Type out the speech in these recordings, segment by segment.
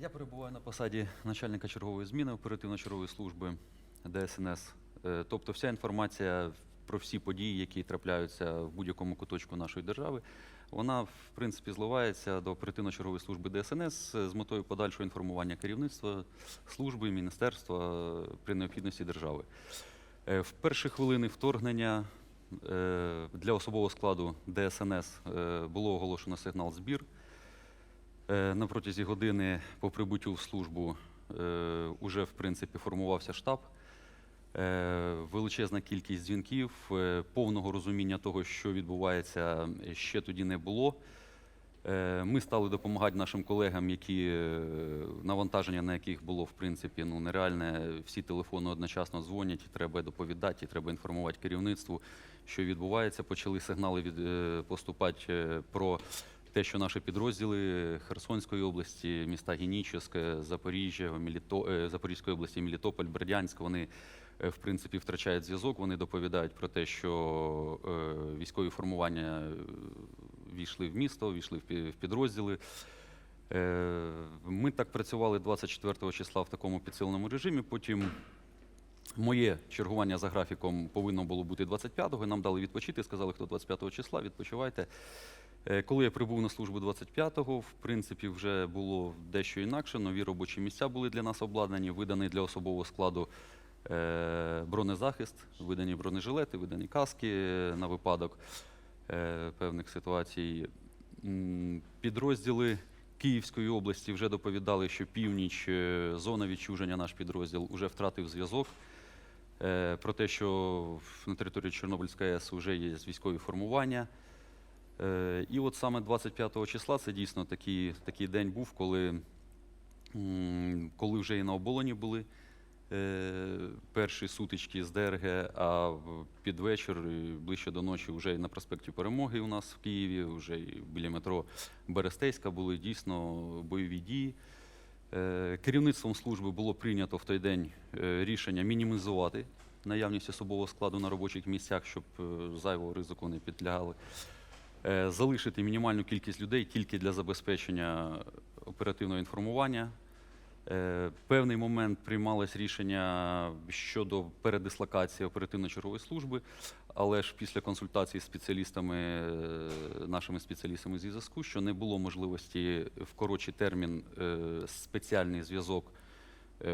Я перебуваю на посаді начальника чергової зміни оперативно-чергової служби ДСНС. Е, Тобто вся інформація про всі події, які трапляються в будь-якому куточку нашої держави, вона в принципі зливається до оперативно-чергової служби ДСНС з метою подальшого інформування керівництва служби, міністерства е, при необхідності держави. Е, В перші хвилини вторгнення для особового складу ДСНС було оголошено сигнал збір. Е, На протязі години по прибуттю в службу е, уже в принципі формувався штаб. Е, Величезна кількість дзвінків, е, повного розуміння того, що відбувається, е, ще тоді не було. Е, Ми стали допомагати нашим колегам, які е, навантаження на яких було в принципі ну нереальне. Всі телефони одночасно дзвонять, і треба доповідати, і треба інформувати керівництву, що відбувається. Почали сигнали від е, поступати е, про те, що наші підрозділи Херсонської області, міста Генічеське, Запоріжжя, Міліто... е, Запорізької області, Мелітополь, Бердянськ, вони е, в принципі втрачають зв'язок. Вони доповідають про те, що е, військові формування війшли в місто, війшли в підрозділи. Ми так працювали 24 числа в такому підсиленому режимі. Потім моє чергування за графіком повинно було бути 25-го. Нам дали відпочити, сказали, хто 25 числа, відпочивайте. Е, Коли я прибув на службу 25-го, в принципі, вже було дещо інакше. Нові робочі місця були для нас обладнані, виданий для особового складу е, бронезахист, видані бронежилети, видані каски е, на випадок певних ситуацій. Підрозділи Київської області вже доповідали, що північ, зона відчуження, наш підрозділ вже втратив зв'язок. Про те, що на території Чорнобильської АЕС вже є військові формування. Е, І от саме 25 числа це дійсно такий, такий день був, коли, коли вже і на оболоні були е, перші сутички з ДРГ, а під вечір, ближче до ночі, вже і на проспекті Перемоги у нас в Києві, вже і біля метро Берестейська були дійсно бойові дії. Е, Керівництвом служби було прийнято в той день е, рішення мінімізувати наявність особового складу на робочих місцях, щоб е, зайвого ризику не підлягали. Е, Залишити мінімальну кількість людей тільки для забезпечення оперативного інформування. Е, Певний момент приймалось рішення щодо передислокації оперативно-чергової служби, але ж після консультацій з спеціалістами, е, нашими спеціалістами зі зв'язку, що не було можливості в коротший термін спеціальний зв'язок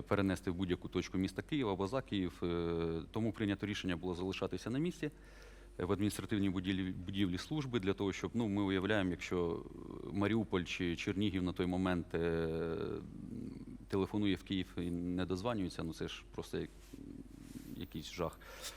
перенести в будь-яку точку міста Києва або за Київ. Тому прийнято рішення було залишатися на місці в адміністративній будівлі, будівлі служби для того, щоб ну, ми уявляємо, якщо Маріуполь чи Чернігів на той момент е, телефонує в Київ і не дозванюється, ну це ж просто як, якийсь жах.